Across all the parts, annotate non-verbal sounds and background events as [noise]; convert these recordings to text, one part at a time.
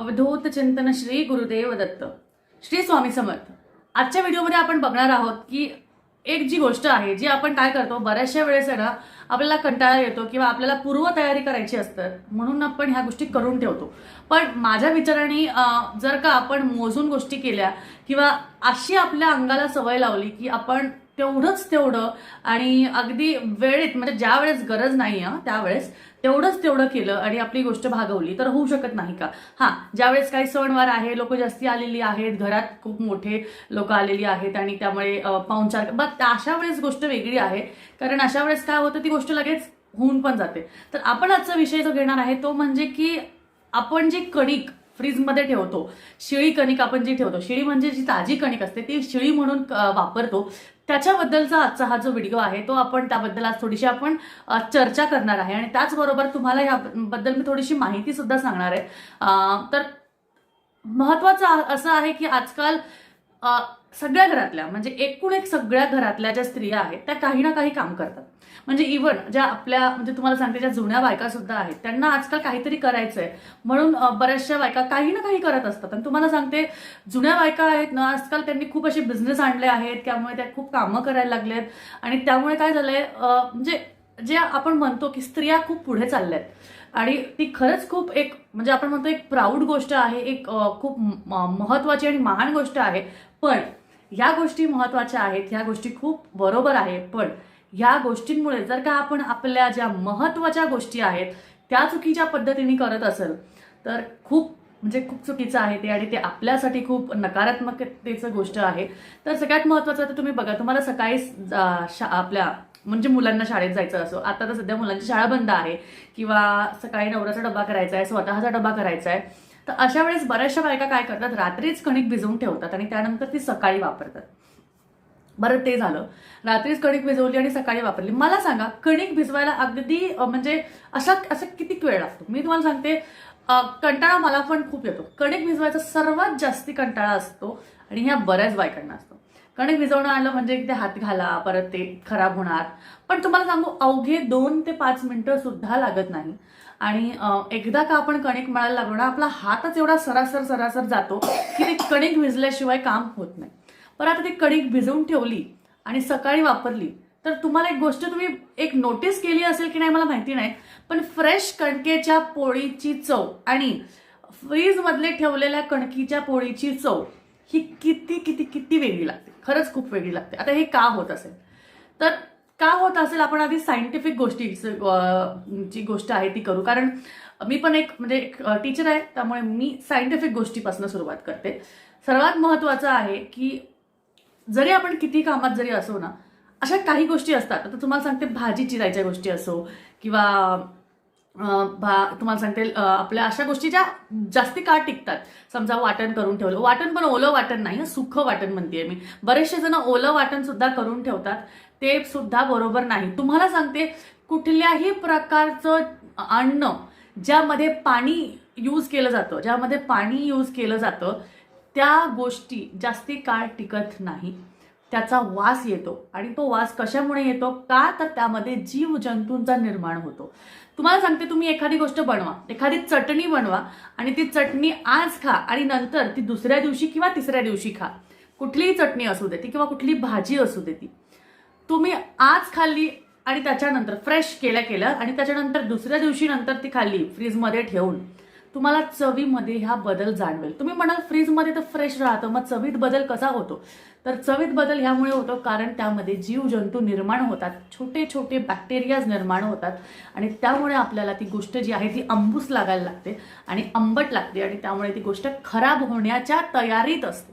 अवधूत चिंतन श्री गुरुदेव दत्त श्री स्वामी समर्थ. आजच्या व्हिडिओमध्ये आपण बघणार आहोत की एक जी गोष्ट आहे जी आपण काय करतो बऱ्याचशा वेळेस आहे ना आपल्याला कंटाळा येतो किंवा आपल्याला पूर्वतयारी करायची असतं म्हणून आपण ह्या गोष्टी करून ठेवतो. पण माझ्या विचाराने जर का आपण मोजून गोष्टी केल्या किंवा अशी आपल्या अंगाला सवय लावली की आपण तेवढंच तेवढं आणि अगदी वेळेत म्हणजे ज्या वेळेस गरज नाही आहे त्यावेळेस तेवढंच तेवढं केलं आणि आपली गोष्ट भागवली. तर होऊ शकत नाही का? हां ज्यावेळेस काही सणवार आहे लोक जास्ती आलेली आहेत घरात खूप मोठे लोक आलेली आहेत आणि त्यामुळे पाहुणचार बट अशा वेळेस गोष्ट वेगळी आहे. कारण अशा वेळेस काय होतं ती गोष्ट लगेच होऊन पण जाते. तर आपण आजचा विषय जो घेणार आहे तो म्हणजे की आपण जी कणिक फ्रीजमध्ये ठेवतो शिळी कणिक आपण जी ठेवतो शिळी म्हणजे जी ताजी कणिक असते ती शिळी म्हणून वापरतो. त्याच्याबद्दलचा आजचा हा जो व्हिडिओ आहे तो आपण त्याबद्दल आज थोडीशी आपण चर्चा करणार आहे. आणि त्याचबरोबर तुम्हाला ह्याबद्दल मी थोडीशी माहिती सुद्धा सांगणार आहे. तर महत्वाचं असं आहे की आजकाल सगळ्या घरातल्या म्हणजे एकूण एक सगळ्या घरातल्या ज्या स्त्रिया आहेत त्या काही ना काही काम करतात. म्हणजे इव्हन ज्या आपल्या म्हणजे तुम्हाला सांगते ज्या जुन्या बायका सुद्धा आहेत त्यांना आजकाल काहीतरी करायचंय. म्हणून बऱ्याचशा बायका काही ना काही करत असतात. आणि तुम्हाला सांगते जुन्या बायका आहेत ना आजकाल त्यांनी खूप असे बिझनेस आणले आहेत त्यामुळे त्या खूप कामं करायला लागलेत. आणि त्यामुळे काय झालंय म्हणजे जे आपण म्हणतो की स्त्रिया खूप पुढे चालल्यात. आणि ती खरंच खूप एक म्हणजे आपण म्हणतो एक प्राऊड गोष्ट आहे एक खूप म- महत्वाची आणि महान गोष्ट आहे. पण ह्या गोष्टी महत्त्वाच्या आहेत ह्या गोष्टी खूप बरोबर आहे पण ह्या गोष्टींमुळे जर का आपण आपल्या ज्या महत्त्वाच्या गोष्टी आहेत त्या चुकीच्या पद्धतीने करत असेल तर खूप म्हणजे खूप चुकीचं आहे ते आणि ते आपल्यासाठी खूप नकारात्मकतेचं गोष्ट आहे. तर सगळ्यात महत्वाचं तर तुम्ही बघा तुम्हाला सकाळी शा- आपल्या म्हणजे मुलांना शाळेत जायचं असो. आता तर सध्या मुलांची शाळा बंद आहे. किंवा सकाळी नवऱ्याचा डबा करायचा आहे स्वतःचा डबा करायचा आहे तर अशा वेळेस बऱ्याचशा बायका काय करतात? रात्रीच कणिक भिजवून ठेवतात आणि त्यानंतर ती सकाळी वापरतात. बरं ते झालं. रात्रीच कणिक भिजवली आणि सकाळी वापरली. मला सांगा कणिक भिजवायला अगदी म्हणजे असा असा किती वेळ लागतो? मी तुम्हाला सांगते कंटाळा मला पण खूप येतो. कणिक भिजवायचा सर्वात जास्ती कंटाळा असतो आणि ह्या बऱ्याच बायकांना असतो. कणिक भिजवणं आलं म्हणजे ते हात घाला परत ते खराब होणार. पण तुम्हाला सांगू अवघे दोन ते पाच मिनिटं सुद्धा लागत नाही. आणि एकदा का आपण कणिक मळायला लागलो ना आपला हातच एवढा सरासर सरासर जातो की ते कणिक भिजल्याशिवाय काम होत नाही. पण आता ती कणिक भिजवून ठेवली आणि सकाळी वापरली तर तुम्हाला एक गोष्ट तुम्ही एक नोटीस केली असेल की नाही मला माहिती नाही पण फ्रेश कणकेच्या पोळीची चव आणि फ्रीजमधले ठेवलेल्या कणकीच्या पोळीची चव ही किती किती किती वेगळी लागते. खरंच खूप वेगळी लागते. आता हे का होत असेल? तर का होत असेल? आपण आधी सायंटिफिक गोष्टी जी गोष्ट आहे ती करू. कारण मी पण एक म्हणजे एक टीचर आहे त्यामुळे मी सायंटिफिक गोष्टीपासून सुरुवात करते. सर्वात महत्वाचं आहे की जरी आपण किती कामात जरी असो ना अशा काही गोष्टी असतात. आता तुम्हाला सांगते भाजी चिरायच्या गोष्टी असो किंवा भा तुम्हाला सांगते आपल्या अशा गोष्टी ज्या जास्ती काळ टिकतात. समजा वाटण करून ठेवलं. वाटण पण ओलं वाटण नाही सुखं वाटण म्हणते मी. बरेचसे जण ओलं वाटण सुद्धा करून ठेवतात. ते सुद्धा बरोबर नाही. तुम्हाला सांगते कुठल्याही प्रकारचं अन्न ज्यामध्ये पाणी यूज केलं जातं ज्यामध्ये पाणी यूज केलं जातं त्या गोष्टी जास्ती काळ टिकत नाही. त्याचा वास येतो. आणि तो वास कशामुळे येतो? का? तर त्यामध्ये जीव जंतूंचा निर्माण होतो. तुम्हाला सांगते तुम्ही एखादी गोष्ट बनवा. एखादी चटणी बनवा आणि ती चटणी आज खा आणि नंतर ती दुसऱ्या दिवशी किंवा तिसऱ्या दिवशी खा. कुठलीही चटणी असू दे ती किंवा कुठली भाजी असू दे ती. तुम्ही आज खाल्ली आणि त्याच्यानंतर फ्रेश केल्या केलं आणि त्याच्यानंतर दुसऱ्या दिवशी नंतर ती खाल्ली फ्रीजमध्ये ठेवून. तुम्हाला चवीमध्ये ह्या बदल जाणवेल. तुम्ही म्हणाल फ्रीजमध्ये तर फ्रेश राहतं. मग चवीत बदल कसा होतो? तर चवीत बदल ह्यामुळे होतो कारण त्यामध्ये जीवजंतू निर्माण होतात छोटे छोटे बॅक्टेरियाज निर्माण होतात आणि त्यामुळे आपल्याला ती गोष्ट जी आहे ती अंबूस लागायला लागते आणि आंबट लागते आणि त्यामुळे ती गोष्ट खराब होण्याच्या तयारीत असते.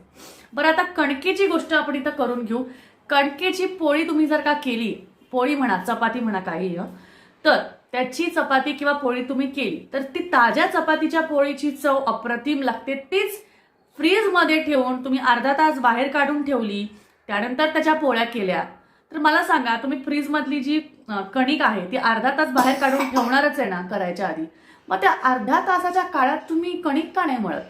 बरं आता कणकेची गोष्ट आपण इथं करून घेऊ. कणकेची पोळी तुम्ही जर का केली पोळी म्हणा चपाती म्हणा काही तर त्याची चपाती किंवा पोळी तुम्ही केली तर ती ताज्या चपातीच्या पोळीची चव अप्रतिम लागते तीच फ्रीजमध्ये ठेवून तुम्ही अर्धा तास बाहेर काढून ठेवली त्यानंतर त्याच्या पोळ्या केल्या. तर मला सांगा तुम्ही फ्रीजमधली जी कणिक आहे ती अर्धा तास बाहेर काढून ठेवणारच आहे ना करायच्या आधी. मग त्या अर्ध्या तासाच्या काळात तुम्ही कणिक का नाही मळत?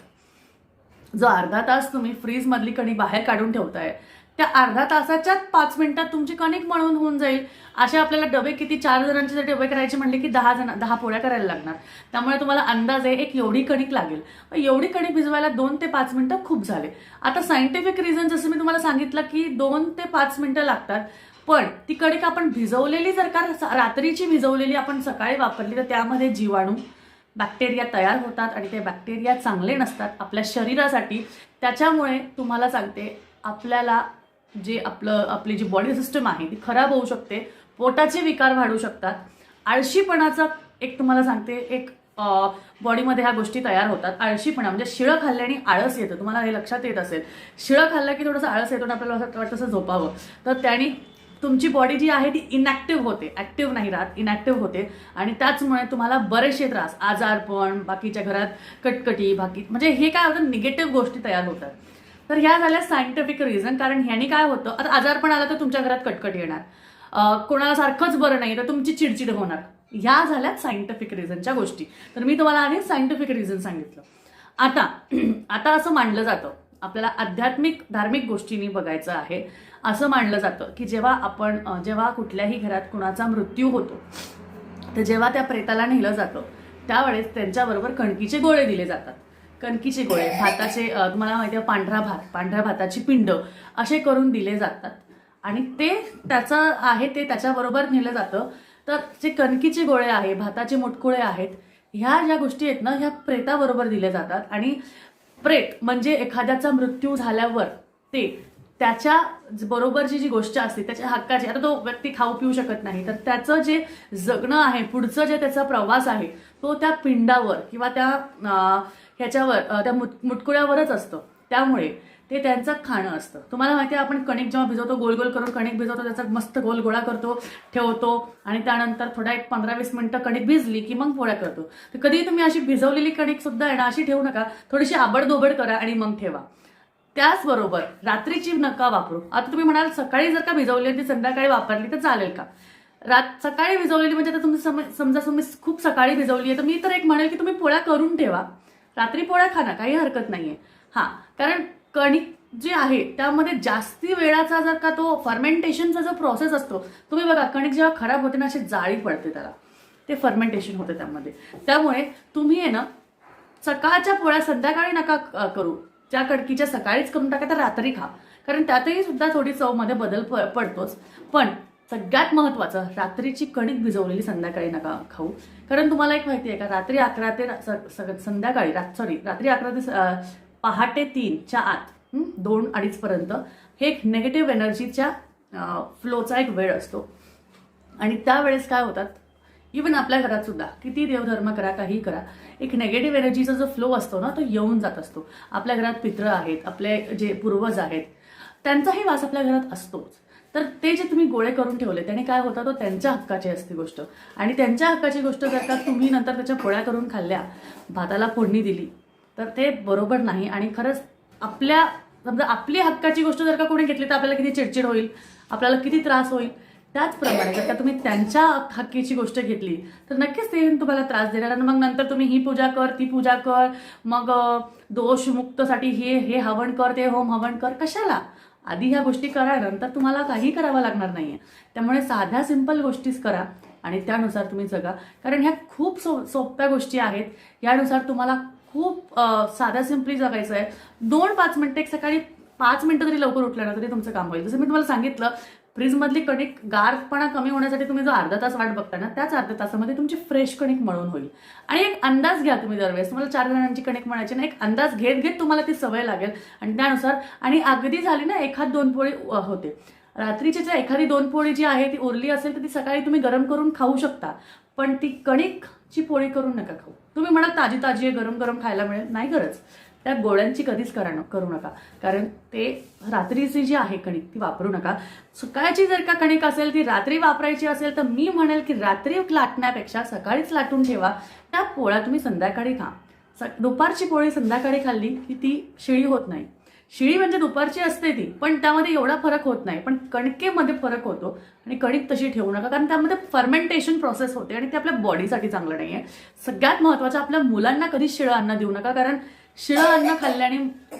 जो अर्धा तास तुम्ही फ्रीजमधली कणी बाहेर काढून ठेवताय त्या अर्धा तासाच्याच पाच मिनिटात तुमची कणिक मळून होऊन जाईल. असे आपल्याला डबे किती चार जणांचे जर डबे करायचे म्हणले की दहा जण दहा पोळ्या करायला लागणार. त्यामुळे तुम्हाला अंदाज आहे एक एवढी कणिक लागेल. एवढी कणिक भिजवायला दोन ते पाच मिनिटं खूप झाले. आता सायंटिफिक रिझन जसं मी तुम्हाला सांगितलं की दोन ते पाच मिनिटं लागतात पण ती कणिक आपण भिजवलेली जर का रात्रीची भिजवलेली आपण सकाळी वापरली तर त्यामध्ये जीवाणू बॅक्टेरिया तयार होतात आणि ते बॅक्टेरिया चांगले नसतात आपल्या शरीरासाठी. त्याच्यामुळे तुम्हाला सांगते आपल्याला जे आपलं आपली जी बॉडी सिस्टम आहे ती खराब होऊ शकते पोटाचे विकार वाढू शकतात. आळशीपणाचा एक तुम्हाला सांगते एक बॉडीमध्ये ह्या गोष्टी तयार होतात. आळशीपणा म्हणजे शिळं खाल्ल्याने आळस येतं. तुम्हाला हे लक्षात येत असेल. शिळं खाल्लं की थोडंसं आळस येतो आणि आपल्याला असं वाटतं असं झोपावं. तर त्याने तुमची बॉडी जी आहे ती इनॅक्टिव्ह होते. ऍक्टिव्ह नाही राहत इनॅक्टिव्ह होते. आणि त्याचमुळे तुम्हाला बरेचसे त्रास आजारपण बाकीच्या घरात कटकटी बाकी म्हणजे हे काय होतं? निगेटिव्ह गोष्टी तयार होतात. तर ह्या झाल्या सायंटिफिक रिझन कारण ह्याने काय होतं? आता आजारपण आला तर तुमच्या घरात कटकट येणार. कोणाला सारखंच बरं नाही तर तुमची चिडचिड होणार. ह्या झाल्या सायंटिफिक रिझनच्या गोष्टी. तर मी तुम्हाला आधी सायंटिफिक रिझन सांगितलं. आता [clears throat] आता असं मानलं जातं. आपल्याला आध्यात्मिक धार्मिक गोष्टींनी बघायचं आहे. असं मानलं जातं की जेव्हा आपण जेव्हा कुठल्याही घरात कुणाचा मृत्यू होतो तर जेव्हा त्या प्रेताला नेलं जातं त्यावेळेस त्यांच्याबरोबर कणकीचे गोळे दिले जातात. कणकीचे गोळे भाताचे तुम्हाला माहिती आहे पांढरा भात पांढऱ्या भाताची पिंड असे करून दिले जातात. आणि ते त्याचं आहे ते त्याच्याबरोबर नेलं जातं. तर जे कणकीचे गोळे आहे भाताचे मुटकुळे आहेत ह्या ज्या गोष्टी आहेत ना ह्या प्रेताबरोबर दिल्या जातात. आणि प्रेत म्हणजे एखाद्याचा मृत्यू झाल्यावर ते त्याच्या बरोबरची जी गोष्ट असते त्याच्या हक्काची आता तो व्यक्ती खाऊ पिऊ शकत नाही. तर त्याचं जे जगणं आहे पुढचं जे त्याचा प्रवास आहे तो त्या पिंडावर किंवा त्या ह्याच्यावर त्या मुट मुटकुळ्यावरच असतं. त्यामुळे ते त्यांचं खाणं असतं. तुम्हाला माहिती आहे आपण कणिक जेव्हा भिजवतो गोल गोल करून कणिक भिजवतो त्याचा मस्त गोल गोळा करतो ठेवतो आणि त्यानंतर थोडा एक पंधरा वीस मिनटं कणिक भिजली की मग पोळ्या करतो. तर कधी तुम्ही अशी भिजवलेली कणिक सुद्धा आहे ना अशी ठेवू नका. थोडीशी आबडदोबड करा आणि मग ठेवा. त्याचबरोबर रात्रीची नका वापरू. आता तुम्ही म्हणाल सकाळी जर का भिजवली ती संध्याकाळी वापरली तर चालेल का? रात सकाळी भिजवलेली म्हणजे आता तुम्ही सम- समजा तुम्ही खूप सकाळी भिजवली आहे तर मी तर एक म्हणेल की तुम्ही पोळ्या करून ठेवा. रात्री पोळ्या खा ना काही हरकत नाहीये. हा कारण कणिक जे आहे त्यामध्ये जास्ती वेळाचा जर का तो फर्मेंटेशनचा जो प्रोसेस असतो तुम्ही बघा कणिक जेव्हा खराब होते ना अशी जाळी पडते त्याला. ते फर्मेंटेशन होते त्यामध्ये. त्यामुळे तुम्ही आहे ना सकाळच्या पोळ्या संध्याकाळी नका करू. ज्या कडकीच्या सकाळीच करून टाका तर रात्री खा. कारण त्यातही सुद्धा थोडी चवमध्ये बदल प- पडतोच. पण सगळ्यात महत्वाचं रात्रीची कणिक भिजवलेली संध्याकाळी नका खाऊ. कारण तुम्हाला एक माहिती आहे का रात्री अकरा ते संध्याकाळी स- संध्याकाळी सॉरी रात्री अकरा ते स- पहाटे तीनच्या आत दोन अडीचपर्यंत हे एक नेगेटिव्ह एनर्जीच्या फ्लोचा एक वेळ असतो. आणि त्यावेळेस काय होतात? इवन आपल्या घरात सुद्धा. किती देवधर्म करा काही करा. एक नेगेटिव्ह एनर्जीचा जो फ्लो असतो ना तो येऊन जात असतो. आपल्या घरात पित्र आहेत आपले जे पूर्वज आहेत त्यांचाही वास आपल्या घरात असतोच. तर ते जे तुम्ही गोळे करून ठेवले त्याने काय होतं? तो त्यांच्या हक्काची असते गोष्ट. आणि त्यांच्या हक्काची गोष्ट जर का तुम्ही नंतर त्याच्या पोळ्या करून खाल्ल्या भाताला फोडणी दिली तर ते बरोबर नाही. आणि खरंच आपल्या समजा आपली हक्काची गोष्ट जर का कोणी घेतली तर आपल्याला किती चिडचिड होईल? आपल्याला किती त्रास होईल? त्याचप्रमाणे जर का तुम्ही त्यांच्या हक्कीची गोष्ट घेतली तर नक्कीच ते तुम्हाला त्रास देणार आणि मग नंतर तुम्ही ही पूजा कर ती पूजा कर मग दोषमुक्तसाठी हे हे हवन कर ते होम हवन कर कशाला? आधी ह्या गोष्टी करा नंतर तुम्हाला काही करावं लागणार नाहीये. त्यामुळे साध्या सिंपल गोष्टीच करा आणि त्यानुसार तुम्ही जगा. कारण ह्या खूप सो सोप्या गोष्टी आहेत. यानुसार तुम्हाला खूप साध्या सिंपली जगायचं आहे दोन पाच मिनटं एक सकाळी पाच मिनटं जरी लवकर उठलं ना तरी तुमचं काम होईल. जसं मी तुम्हाला सांगितलं फ्रीजमधली कणिक गारपणा कमी होण्यासाठी तुम्ही जो अर्धा तास वाट बघता ना त्याच अर्ध्या तासामध्ये तुमची फ्रेश कणिक मळून होईल. आणि एक अंदाज घ्या तुम्ही दरवेळेस. तुम्हाला चार जणांची कणिक म्हणायची ना एक अंदाज घेत घेत तुम्हाला ती सवय लागेल. आणि त्यानुसार आणि अगदी झाली ना एखाद दोन पोळी होते. रात्रीची जर एखादी दोन पोळी जी आहे ती उरली असेल तर ती सकाळी तुम्ही गरम करून खाऊ शकता. पण ती कणिकची पोळी करून नका खाऊ. तुम्ही म्हणा ताजी ताजी आहे गरम गरम खायला मिळेल. नाही गरज. त्या गोळ्यांची कधीच करा न- करू नका. कारण ते रात्रीची जी आहे कणिक ती वापरू नका. सकाळची जर का कणिक असेल ती रात्री वापरायची असेल तर मी म्हणेल की रात्री लाटण्यापेक्षा सकाळीच लाटून ठेवा. त्या पोळ्या तुम्ही संध्याकाळी खा. स- दुपारची पोळी संध्याकाळी खाल्ली की ती शिळी होत नाही. शिळी म्हणजे दुपारची असते ती पण त्यामध्ये एवढा फरक होत नाही. पण कणकेमध्ये फरक होतो आणि कणिक तशी ठेवू नका कारण त्यामध्ये फर्मेंटेशन प्रोसेस होते आणि ते आपल्या बॉडीसाठी चांगलं नाही आहे सगळ्यात महत्त्वाचं आपल्या मुलांना कधीच शिळं अन्न देऊ नका कारण शिळं अन्न खाल्ल्याने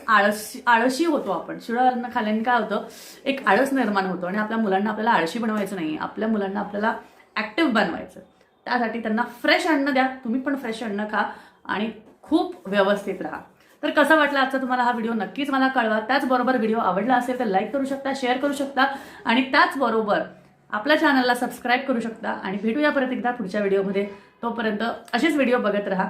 आळशी आळशी होतो आपण. शिळं अन्न खाल्ल्याने काय होतं? एक आळस निर्माण होतो आणि आपल्या मुलांना आपल्याला आळशी बनवायचं नाही आपल्या मुलांना आपल्याला ऍक्टिव्ह बनवायचं. त्यासाठी त्यांना फ्रेश अन्न द्या. तुम्ही पण फ्रेश अन्न खा आणि खूप व्यवस्थित राहा. तर कसा वाटला आजचा तुम्हाला हा व्हिडिओ नक्कीच मला कळवा. त्याचबरोबर व्हिडिओ आवडला असेल तर लाईक करू शकता शेअर करू शकता आणि त्याचबरोबर आपल्या चॅनलला सबस्क्राईब करू शकता. आणि भेटूया परत एकदा पुढच्या व्हिडिओमध्ये तोपर्यंत असेच व्हिडिओ बघत राहा.